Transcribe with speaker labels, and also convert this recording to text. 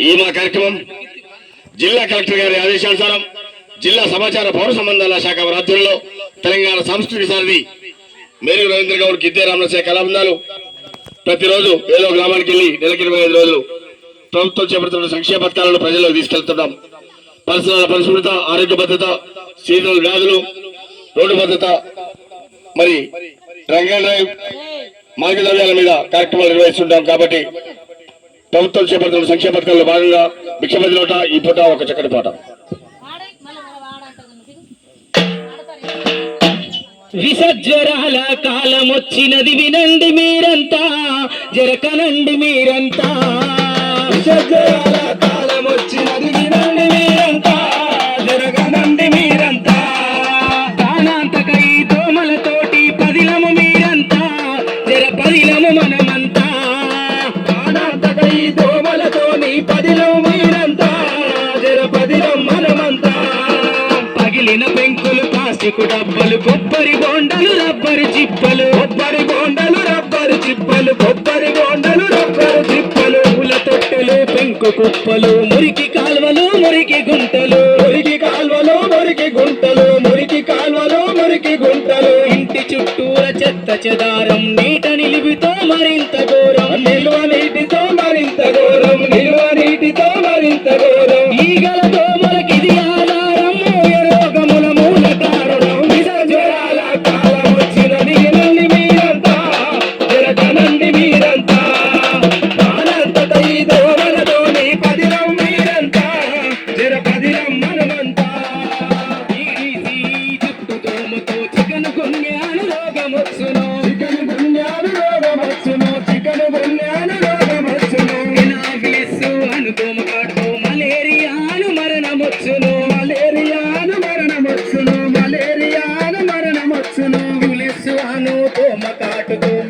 Speaker 1: ఈ మా కార్యక్రమం జిల్లా కలెక్టర్ గారి ఆదేశానుసారం జిల్లా సమాచార పౌర సంబంధాల శాఖ ఆధ్వర్యంలో తెలంగాణ సాంస్కృతిక సారథి మేరీ రవీంద్ర గౌడ్ గిద్దే రామనసే కళాబృందాలు ప్రతిరోజు ఏదో గ్రామానికి వెళ్ళి నెలకి ఇరవై ఐదు రోజులు ప్రభుత్వం చేపడుతున్న సంక్షేమ పథకాలను ప్రజల్లోకి తీసుకెళ్తున్నాం పరిసరాల పరిశుభ్రత ఆరోగ్య భద్రత సీజనల్ వ్యాధులు రోడ్డు భద్రత మరి రంగా డ్రైవ్ మీద కార్యక్రమాలు నిర్వహిస్తుంటాం కాబట్టి ప్రభుత్వం చేపడుతున్న సంక్షేమ పథకాల్లో భాగంగా భిక్షపతి నోట ఈ పూట ఒక చక్కటి పాట.
Speaker 2: విసజ్వరాల కాలం వచ్చినది వినండి మీరంతా జరకనండి మీరంతా. విసజ్వరాల కాలం వచ్చినది వినండి మీరంతా జరగనండి మీరంతా. ప్రాణాంతకై దోమలతోటి పదిలము మీరంతా జర పదిలము పగిలిన పెంకులు ప్లాస్టిక్ డబ్బలు కొబ్బరి బోండలు రబ్బరు చిప్పలు. కొబ్బరి బోండలు రబ్బరు చిప్పలు కొబ్బరి బోండలు రబ్బరు చిప్పలు. పూల తొట్టెలు పెంకు కుప్పలు మురికి కాల్వలు మురికి గుంటలు. మురికి కాల్వలు మురికి గుంటలు మురికి కాల్వలు మురికి గుంటలు. ఇంటి చుట్టూర చెత్త చెదారం నీట నిలిపితో మరింత గున్యాను రోగమొచ్చును చికెన్ గున్యాను రోగమొచ్చును చికెన్ గున్యాను రోగమొచ్చును ఇనాఫిలిస్ అనుకోమ కాటుకో మలేరియాను మరణమొచ్చును. మలేరియాను మరణమొచ్చును. మలేరియాను మరణమొచ్చును. గులిస్ అనుకోమ కాటుకో